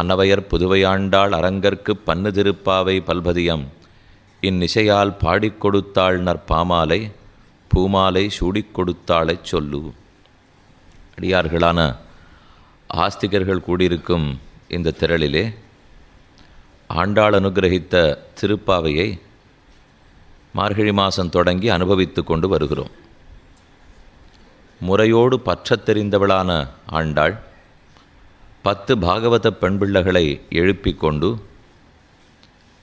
அன்னவையர் புதுவையாண்டாள் அரங்கற்கு பன்னு திருப்பாவை பல்பதியம். இந்நிசையால் பாடிக் கொடுத்தாள் நற்பாமாலை பூமாலை சூடிக் கொடுத்தாளைச் சொல்லு. அடியார்களான ஆஸ்திகர்கள் கூடியிருக்கும் இந்த திரளிலே ஆண்டாள் அனுகிரகித்த திருப்பாவையை மார்கழி மாதம் தொடங்கி அனுபவித்து கொண்டு வருகிறோம். முறையோடு பற்றத் தெரிந்தவளான ஆண்டாள் பத்து பாகவத பெண்பிள்ளைகளை எழுப்பி கொண்டு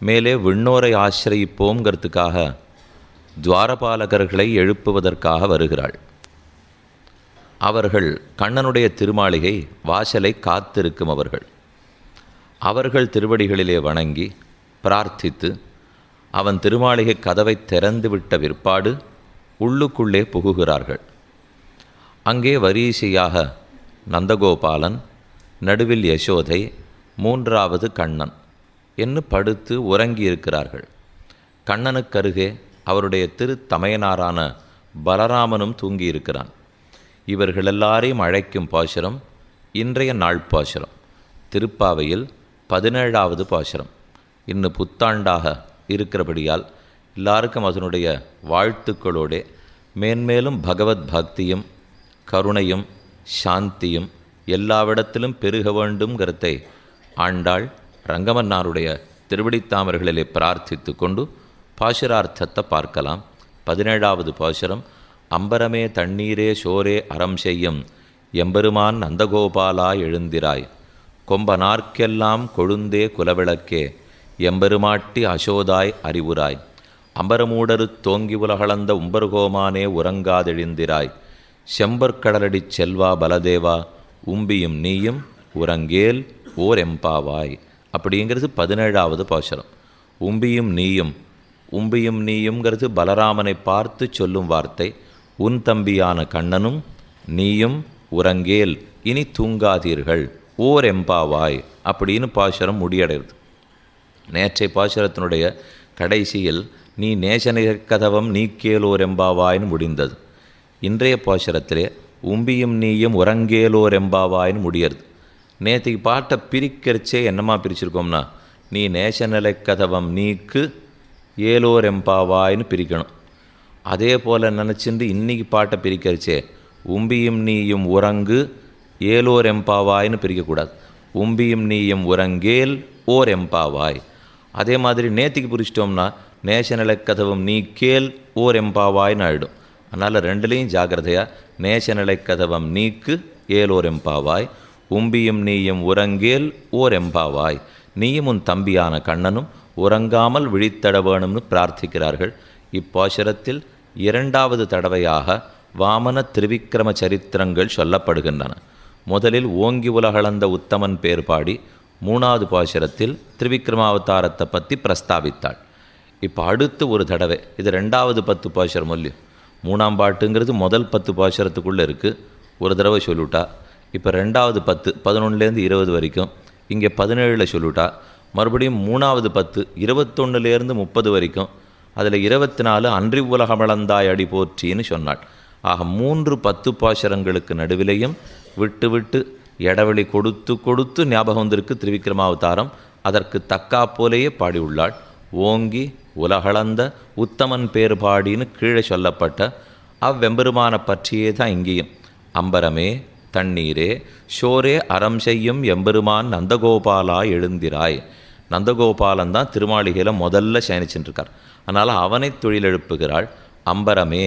மேலே விண்ணோரை ஆசிரியிப்போங்கிறதுக்காக துவாரபாலகர்களை எழுப்புவதற்காக வருகிறாள். அவர்கள் கண்ணனுடைய திருமாளிகை வாசலை காத்திருக்கும் அவர்கள். அவர்கள் திருவடிகளிலே வணங்கி பிரார்த்தித்து அவன் திருமாளிகை கதவை திறந்துவிட்ட விற்பாடு உள்ளுக்குள்ளே புகுகிறார்கள். அங்கே வரிசையாக நந்தகோபாலன் நடுவில் யசோதை மூன்றாவது கண்ணன் என்று படுத்து உறங்கி இருக்கிறார்கள் கண்ணனுக்கருகே அவருடைய திரு தமையனாரான பலராமனும் தூங்கியிருக்கிறான். இவர்களெல்லாரையும் அழைக்கும் பாசுரம் இன்றைய நாள் பாசுரம். திருப்பாவையில் பதினேழாவது பாசுரம். இன்னும் புத்தாண்டாக இருக்கிறபடியால் எல்லாருக்கும் அதனுடைய வாழ்த்துக்களோடே மேன்மேலும் பகவத் பக்தியும் கருணையும் சாந்தியும் எல்லாவிடத்திலும் பெருக வேண்டும் கருத்தை ஆண்டாள் ரங்கமன்னாருடைய திருவடித்தாமர்களிலே பிரார்த்தித்து கொண்டு பாசுரார்த்தத்தை பார்க்கலாம். பதினேழாவது பாசுரம் அம்பரமே தண்ணீரே சோரே அறம் செய்யும் எம்பெருமான் நந்தகோபாலா எழுந்திராய். கொம்பனார்க்கெல்லாம் கொழுந்தே குலவிளக்கே எம்பெருமாட்டி அசோதாய் அறிவுராய் அம்பரமூடரு தோங்கி உலகளந்த உம்பர்கோமானே உறங்காதெழுந்திராய். செம்பற்கடலடிச் செல்வா பலதேவா உம்பியும் நீயும் உறங்கேல் ஓர் எம்பாவாய் அப்படிங்கிறது பதினேழாவது பாசுரம். உம்பியும் நீயும் உம்பியும் நீயும்ங்கிறது பலராமனை பார்த்து சொல்லும் வார்த்தை. உன் தம்பியான கண்ணனும் நீயும் உறங்கேல் இனி தூங்காதீர்கள் ஓர் எம்பாவாய் அப்படின்னு பாசுரம் முடியடைகிறது. நேற்றை பாசுரத்தினுடைய கடைசியில் நீ நேசனிகதவம் நீக்கேலோர் எம்பாவாய்னு முடிந்தது. இன்றைய பாசுரத்திலே உம்பியும் நீயும் உறங்கேலோர் எம்பாவாய்னு முடியறது நேற்றுக்கு பாட்டை பிரிக்கிறச்சே என்னமா பிரிச்சிருக்கோம்னா நீ நேசநிலை கதவம் நீக்கு ஏலோர் எம்பாவாய்னு பிரிக்கணும். அதே போல் நினச்சிண்டு இன்னைக்கு பாட்டை பிரிக்கிறச்சே உம்பியும் நீயும் உறங்கு ஏலோர் எம்பாவாய்னு பிரிக்கக்கூடாது. உம்பியும் நீயும் உறங்கேல் ஓர் எம்பாவாய். அதே மாதிரி நேத்திக்கு புரிச்சிட்டோம்னா நேசநிலை கதவும் நீ கேல் ஓர் எம்பாவாய்னு ஆகிடும் அதனால் ரெண்டுலேயும் ஜாகிரதையாக நேசநிலை கதவம் நீக்கு ஏலோர் எம்பாவாய் உம்பியும் நீயும் உறங்கேல் ஓர் எம்பாவாய் நீயும் உன் தம்பியான கண்ணனும் உறங்காமல் விழித்தட வேணும்னு பிரார்த்திக்கிறார்கள். இப்பாசுரத்தில் இரண்டாவது தடவையாக வாமன திருவிக்கிரம சரித்திரங்கள் சொல்லப்படுகின்றன. முதலில் ஓங்கி உலகளந்த உத்தமன் பேர் பாடி மூணாவது பாசுரத்தில் திருவிக்ரமாவதாரத்தை பற்றி பிரஸ்தாபித்தாள் இப்போ அடுத்து ஒரு தடவை இது ரெண்டாவது பத்து பாசுரம் இல்லையோ மூணாம் பாட்டுங்கிறது முதல் பத்து பாசுரத்துக்குள்ளே இருக்குது ஒரு தடவை சொல்லிவிட்டா இப்போ ரெண்டாவது பத்து பதினொன்றுலேருந்து இருபது வரைக்கும். இங்கே பதினேழில் சொல்லிவிட்டா மறுபடியும் மூணாவது பத்து இருபத்தொன்னுலேருந்து முப்பது வரைக்கும். அதில் இருபத்தி நாலு அன்றி உலகமளந்தாய் அடி போற்றின்னு சொன்னாள். ஆக மூன்று பத்து பாசுரங்களுக்கு நடுவிலையும் விட்டு விட்டு இடைவெளி கொடுத்து கொடுத்து ஞாபகம் வந்திருக்கு திருவிக்ரமாவதாரம் அதற்கு தக்கா போலேயே பாடியுள்ளாள். ஓங்கி உலகளந்த உத்தமன் பேர் பாடின்னு கீழே சொல்லப்பட்ட அவ்வெம்பெருமானை பற்றியே தான் இங்கேயும். அம்பரமே தண்ணீரே ஷோரே அறம் செய்யும் எம்பெருமான் நந்தகோபாலா எழுந்திராய். நந்தகோபாலன் தான் திருமாளிகையில் முதல்ல சயனிச்சுட்டுருக்கார் அதனால் அவனை தொழிலெழுப்புகிறாள் அம்பரமே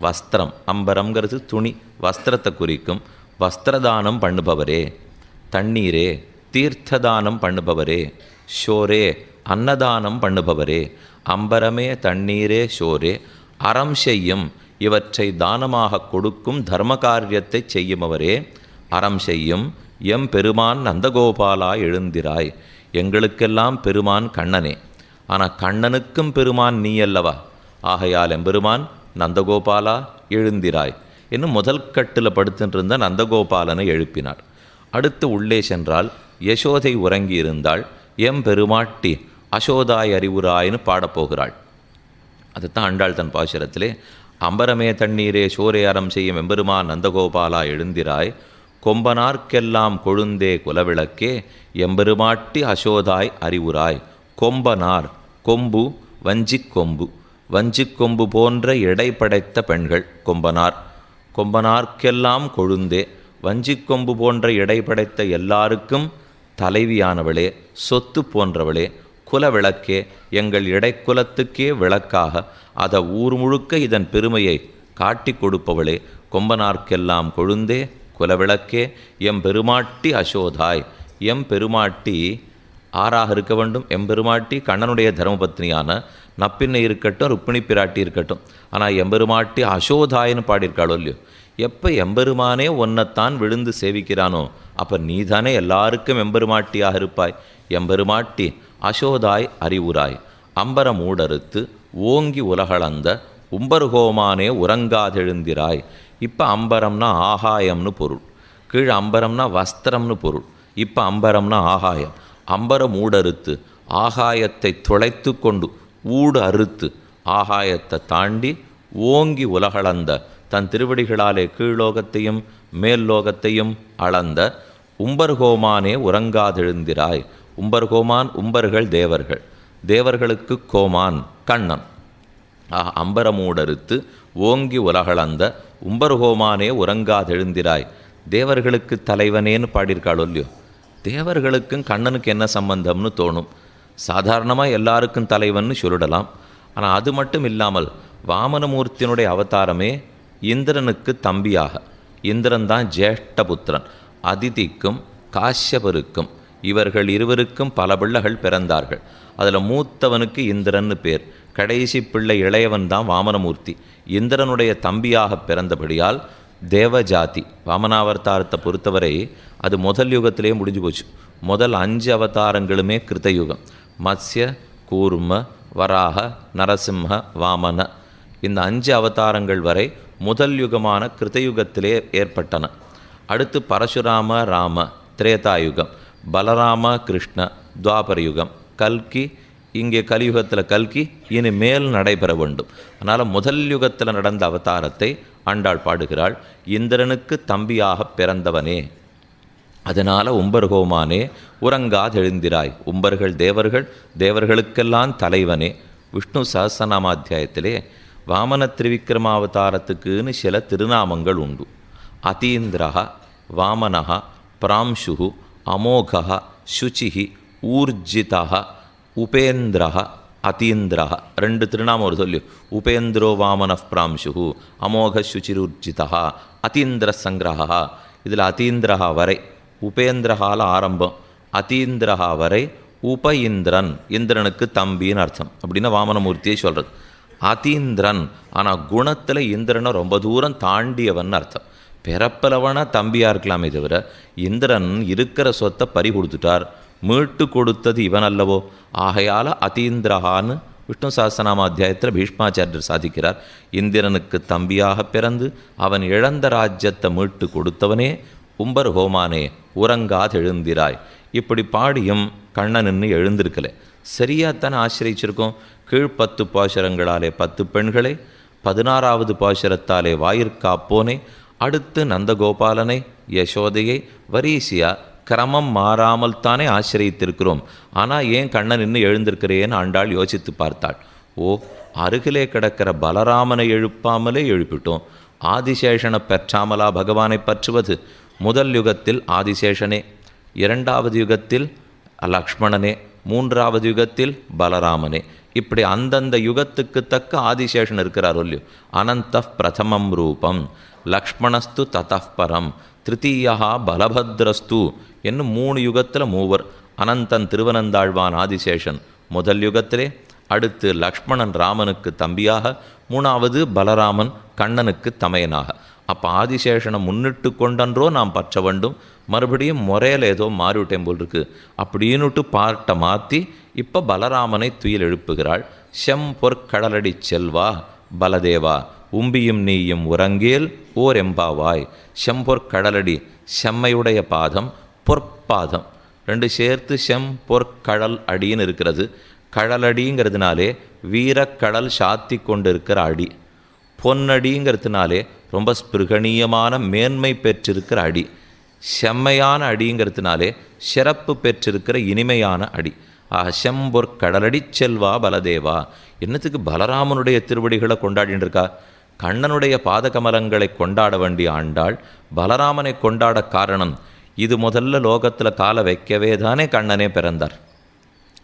வஸ்திரம். அம்பரம்ங்கிறது துணி வஸ்திரத்தை குறிக்கும். வஸ்திரதானம் பண்ணுபவரே. தண்ணீரே தீர்த்ததானம் பண்ணுபவரே. ஷோரே அன்னதானம் பண்ணுபவரே அம்பரமே தண்ணீரே ஷோரே அறம் செய்யும் இவற்றை தானமாக கொடுக்கும் தர்ம காரியத்தை செய்யுமவரே அறம் செய்யும் எம் பெருமான் நந்தகோபாலா எழுந்திராய் எங்களுக்கெல்லாம் பெருமான் கண்ணனே. ஆனால் கண்ணனுக்கும் பெருமான் நீ அல்லவா ஆகையால் எம்பெருமான் நந்தகோபாலா எழுந்திராய் இன்னும் முதல் கட்டில் படுத்துட்டிருந்த நந்தகோபாலனை எழுப்பினார். அடுத்து உள்ளே சென்றால் யசோதை உறங்கியிருந்தாள் எம் பெருமாட்டி அசோதாய் அறிவுராயின்னு பாடப்போகிறாள். அதைத்தான் அண்டாள் தன் பாசுரத்திலே அம்பரமே தண்ணீரே சோரே அறம் செய்யும் எம்பெருமா நந்தகோபாலா எழுந்திராய் கொம்பனார்க்கெல்லாம் கொழுந்தே குலவிளக்கே எம்பெருமாட்டி அசோதாய் அறிவுராய் கொம்பனார் கொம்பு வஞ்சிக் கொம்பு வஞ்சிக் கொம்பு போன்ற எடை படைத்த பெண்கள் கொம்பனார் கொம்பனார்க்கெல்லாம் கொழுந்தே வஞ்சிக் கொம்பு போன்ற எடை படைத்த எல்லாருக்கும் தலைவியானவளே சொத்து போன்றவளே குலவிளக்கே எங்கள் இடைக்குலத்துக்கே விளக்காக அத ஊர் முழுக்க இதன் பெருமையை காட்டிக் கொடுப்பவளே கொம்பனார்க்கெல்லாம் கொழுந்தே குலவிளக்கே எம் பெருமாட்டி அசோதாய் எம் பெருமாட்டி ஆறாக இருக்க வேண்டும் எம்பெருமாட்டி கண்ணனுடைய தர்மபத்னியான நப்பின்னை இருக்கட்டும் ருப்பிணி பிராட்டி இருக்கட்டும் ஆனால் எம்பெருமாட்டி அசோதாயின்னு பாடியிருக்காளோ இல்லையோ? எப்போ எம்பெருமானே ஒன்னைத்தான் விழுந்து சேவிக்கிறானோ அப்போ நீதானே எல்லாருக்கும் எம்பெருமாட்டியாக இருப்பாய். எம்பெருமாட்டி அசோதாய் அறிவுராய். அம்பரமூடறுத்து ஓங்கி உலகளந்த உம்பருகோமானே உறங்காதெழுந்திராய். இப்போ அம்பரம்னா ஆகாயம்னு பொருள். கீழ் அம்பரம்னா வஸ்திரம்னு பொருள். இப்போ அம்பரம்னா ஆகாயம். அம்பர ஊடறுத்து ஆகாயத்தை துளைத்து கொண்டு ஊடு அறுத்து ஆகாயத்தை தாண்டி ஓங்கி உலகளந்த தன் திருவடிகளாலே கீழ்லோகத்தையும் மேல் லோகத்தையும் அளந்த உம்பர்கோமானே உறங்காதெழுந்திராய். உம்பர்கோமான் உம்பர்கள் தேவர்கள். தேவர்களுக்கு கோமான் கண்ணன். ஆக அம்பரமூடறுத்து ஓங்கி உலகளந்த உம்பர்கோமானே உறங்காதெழுந்திராய் தேவர்களுக்கு தலைவனேன்னு பாடியிருக்காளோ இல்லையோ? தேவர்களுக்கும் கண்ணனுக்கு என்ன சம்பந்தம்னு தோணும்? சாதாரணமாக எல்லாருக்கும் தலைவன்னு சொல்லிடலாம் ஆனால் அது மட்டும் இல்லாமல் வாமனமூர்த்தியினுடைய அவதாரமே இந்திரனுக்கு தம்பியாக. இந்திரன் தான் ஜேஷ்டபுத்திரன் அதிதிக்கும் காஷ்யபருக்கும். இவர்கள் இருவருக்கும் பல பிள்ளைகள் பிறந்தார்கள். அதில் மூத்தவனுக்கு இந்திரன்னு பேர். கடைசி பிள்ளை இளையவன் தான் வாமனமூர்த்தி. இந்திரனுடைய தம்பியாக பிறந்தபடியால் தேவஜாதி. வாமனாவதாரத்தை பொறுத்தவரை அது முதல் யுகத்திலேயே முடிஞ்சு போச்சு. முதல் அஞ்சு அவதாரங்களுமே கிருத்தயுகம். மத்ய கூர்ம வராக நரசிம்ம வாமன. இந்த அஞ்சு அவதாரங்கள் வரை முதல் யுகமான கிருத்தயுகத்திலே ஏற்பட்டன. அடுத்து பரசுராம ராம திரேதாயுகம் பலராம கிருஷ்ண துவாபர யுகம் கல்கி இங்கே கலியுகத்தில் கல்கி இனி மேல் நடைபெற வேண்டும். அதனால் முதல் யுகத்தில் நடந்த அவதாரத்தை ஆண்டாள் பாடுகிறாள். இந்திரனுக்கு தம்பியாக பிறந்தவனே. அதனால் உம்பர்கோமானே உறங்காதெழுந்திராய் உம்பர்கள் தேவர்கள் தேவர்களுக்கெல்லாம் தலைவனே. விஷ்ணு சஹசநாமாத்தியாயத்திலே வாமன திரிவிக்ரமாவதாரத்துக்குன்னு சில திருநாமங்கள் உண்டு. அதீந்திரா வாமனஹா பிராம்சுகு அமோகா சுச்சிஹி ஊர்ஜிதா உபேந்திரா அதீந்திரா ரெண்டு திருநாமம் ஒரு சொல்லி உபேந்திரோ வாமன பிராம்சு அமோக சுச்சிருர்ஜிதா அதீந்திர சங்கிரகா இதில் அதீந்திரஹா வரை உபேந்திரஹால ஆரம்பம் அதீந்திரஹா வரை உப இந்திரன் இந்திரனுக்கு தம்பின்னு அர்த்தம். அப்படின்னு வாமனமூர்த்தியை சொல்கிறது அதீந்திரன் ஆனால் குணத்தில் இந்திரனை ரொம்ப தூரம் தாண்டியவன் அர்த்தம். பிறப்பலவனா தம்பியாக இருக்கலாமே தவிர இந்திரன் இருக்கிற சொத்தை பறி கொடுத்துட்டார். மீட்டு கொடுத்தது இவன் அல்லவோ ஆகையால் அதீந்திரஹான்னு விஷ்ணு சாஸ்திரநாம அத்தியாயத்தில் பீஷ்மாச்சாரியர் சாதிக்கிறார். இந்திரனுக்கு தம்பியாக பிறந்து அவன் இழந்த ராஜ்யத்தை மீட்டு கொடுத்தவனே உம்பர் ஹோமானே உறங்காதெழுந்திராய் இப்படி பாடியும் கண்ணன் எழுந்திருக்கல. சரியாத்தானே ஆசிரிச்சிருக்கோம் கீழ்ப்பத்து பாசுரங்களாலே பத்து பெண்களை பதினாறாவது பாசுரத்தாலே வாயிற்காப்போனே அடுத்து நந்தகோபாலனை யசோதையை வரீசியா கிரமம் மாறாமல் தானே ஆசிரியத்திருக்கிறோம். ஆனால் ஏன் கண்ணன் இன்னும் எழுந்திருக்கிறேன்னு ஆண்டாள் யோசித்து பார்த்தாள். ஓ அருகிலே கிடக்கிற பலராமனை எழுப்பாமலே எழுப்பிட்டோம். ஆதிசேஷனை பெற்றாமலா பகவானை பற்றுவது? முதல் யுகத்தில் ஆதிசேஷனே இரண்டாவது யுகத்தில் லக்ஷ்மணனே மூன்றாவது யுகத்தில் பலராமனே. இப்படி அந்தந்த யுகத்துக்கு தக்க ஆதிசேஷன் இருக்கிறார் இல்லையோ அனந்த பிரதமம் ரூபம். லக்ஷ்மணஸ்து ததப்பரம் திருத்தீயா பலபத்ரஸ்து என்னும் மூணு யுகத்தில் மூவர். அனந்தன் திருவனந்தாழ்வான் ஆதிசேஷன். முதல் யுகத்திலே அடுத்து லக்ஷ்மணன் ராமனுக்கு தம்பியாக. மூணாவது பலராமன் கண்ணனுக்கு தமையனாக. அப்போ ஆதிசேஷனை முன்னிட்டு கொண்டன்றோ நாம் பற்ற வேண்டும். மறுபடியும் முறையில் ஏதோ மாறிவிட்டேன் போல் இருக்கு. அப்படின்னுட்டு பார்ட்டை மாற்றி இப்போ பலராமனை துயில் எழுப்புகிறாள். செம் பொற்கடலடி செல்வா பலதேவா உம்பியும் நீயும் உறங்கேல் ஓர் எம்பாவாய் செம்பொற் கடலடி செம்மையுடைய பாதம் பொற்பாதம். ரெண்டு சேர்த்து செம் பொற்கடல் அடின்னு இருக்கிறது. கடலடிங்கிறதுனாலே வீரக்கடல் சாத்தி கொண்டு இருக்கிற அடி. பொன்னடிங்கிறதுனாலே ரொம்ப ஸ்பிருகணீயமான மேன்மை பெற்றிருக்கிற அடி. செம்மையான அடிங்கிறதுனாலே சிறப்பு பெற்றிருக்கிற இனிமையான அடி. ஆஹ் செம்பொற் கடலடி செல்வா பலதேவா. என்னத்துக்கு பலராமனுடைய திருவடிகளை கொண்டாடின்னு இருக்கா கண்ணனுடைய பாதகமலங்களை கொண்டாட வேண்டிய ஆண்டாள் பலராமனை கொண்டாட காரணம் இது முதல்ல லோகத்தில் காலை வைக்கவே தானே கண்ணனே பிறந்தார்.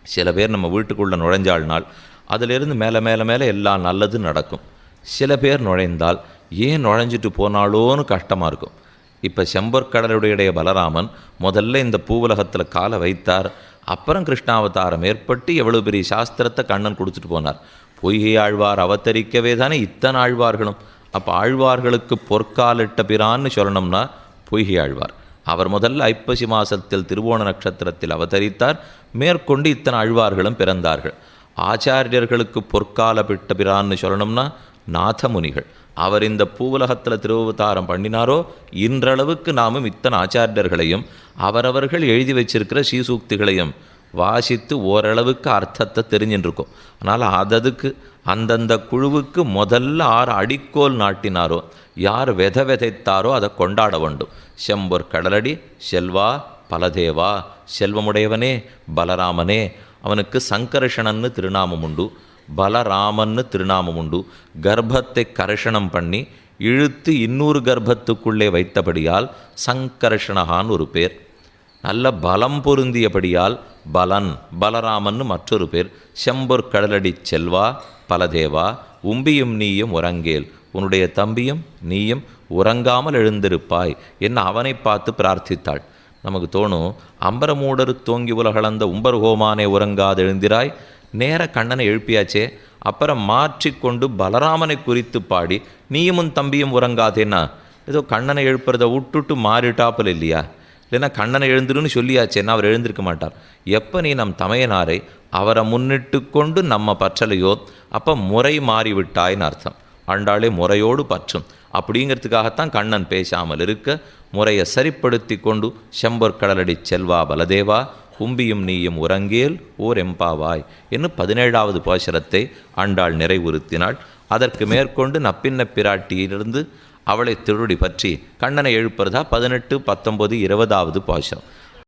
சில பேர் நம்ம வீட்டுக்குள்ளே நுழைஞ்சாள்னால் அதிலிருந்து மேலே மேலே மேலே எல்லாம் நல்லது நடக்கும். சில பேர் நுழைந்தால் ஏன் நுழைஞ்சிட்டு போனாலோன்னு கஷ்டமாக இருக்கும். இப்போ செம்பொற்கடலுடைய பலராமன் முதல்ல இந்த பூவுலகத்தில் காலை வைத்தார். அப்புறம் கிருஷ்ணாவதாரம் ஏற்பட்டு எவ்வளோ பெரிய சாஸ்திரத்தை கண்ணன் கொடுத்துட்டு போனார். பொய்கை ஆழ்வார் அவதரிக்கவே தானே இத்தனை ஆழ்வார்களும். அப்போ ஆழ்வார்களுக்கு பொற்காலிட்ட பிரான்னு சொல்லணும்னா பொய்கை ஆழ்வார். அவர் முதல்ல ஐப்பசி மாசத்தில் திருவோண நட்சத்திரத்தில் அவதரித்தார். மேற்கொண்டு இத்தனை ஆழ்வார்களும் பிறந்தார்கள். ஆச்சாரியர்களுக்கு பொற்கால பிட்ட பிரான்னு சொல்லணும்னா நாதமுனிகள். அவர் இந்த பூவுலகத்தில் திருவவதாரம் பண்ணினாரோ? இன்றளவுக்கு நாமும் இத்தனை ஆச்சாரியர்களையும் அவரவர்கள் எழுதி வச்சிருக்கிற ஸ்ரீசூக்திகளையும் வாசித்து ஓரளவுக்கு அர்த்தத்தை தெரிஞ்சுட்டு அதனால் அததுக்கு அந்தந்த குழுவுக்கு முதல்ல ஆறு அடிக்கோல் நாட்டினாரோ? யார் வித விதைத்தாரோ அதை கொண்டாட வேண்டும். செம்பொர் கடலடி செல்வா பலதேவா செல்வமுடையவனே பலராமனே அவனுக்கு சங்கர்ஷணன்னு திருநாமம் உண்டு. பலராமன்னு திருநாமம் உண்டு. கர்ப்பத்தை கர்ஷணம் பண்ணி இழுத்து இன்னொரு கர்ப்பத்துக்குள்ளே வைத்தபடியால் சங்கர்ஷணகான்னு ஒரு பேர். நல்ல பலம் பொருந்தியபடியால் பலன் பலராமன்னு மற்றொரு பேர். செம்பொர் கடலடி செல்வா பலதேவா உம்பியும் நீயும் உறங்கேல். உன்னுடைய தம்பியும் நீயும் உறங்காமல் எழுந்திருப்பாய் என்ன அவனை பார்த்து பிரார்த்தித்தாள். நமக்கு தோணும் அம்பரமூடர் தோங்கி உலகளந்த உம்பர்ஹோமானே உறங்காது எழுந்திராய். நேர கண்ணனை எழுப்பியாச்சே. அப்புறம் மாற்றிக்கொண்டு பலராமனை குறித்து பாடி நீயும் உன் தம்பியும் உறங்காதேன்னா? ஏதோ கண்ணனை எழுப்புறத விட்டுட்டு மாறிட்டாப்பல் இல்லையா? இல்லைன்னா கண்ணனை எழுந்துருன்னு சொல்லியாச்சேன்னா அவர் எழுந்திருக்க மாட்டார்? எப்போ நீ நம் தமையனாரை அவரை முன்னிட்டு கொண்டு நம்ம பற்றலையோ அப்போ முறை மாறிவிட்டாய்ன்னு அர்த்தம். ஆண்டாளே முறையோடு பற்றும். அப்படிங்கிறதுக்காகத்தான் கண்ணன் பேசாமல் இருக்க முறையை சரிப்படுத்தி கொண்டு செம்பொற்கடலடி செல்வா பலதேவா கும்பியும் நீயும் உறங்கேல் ஓர் எம்பாவாய். என்னும் பதினேழாவது பாசுரத்தை ஆண்டாள் நிறைவுறுத்தினாள். அதற்கு மேற்கொண்டு நப்பின்ன பிராட்டியிலிருந்து அவளை திருடி பற்றி கண்ணனை எழுப்புறதா? பதினெட்டு பத்தொன்பது இருபதாவது பாசுரம்.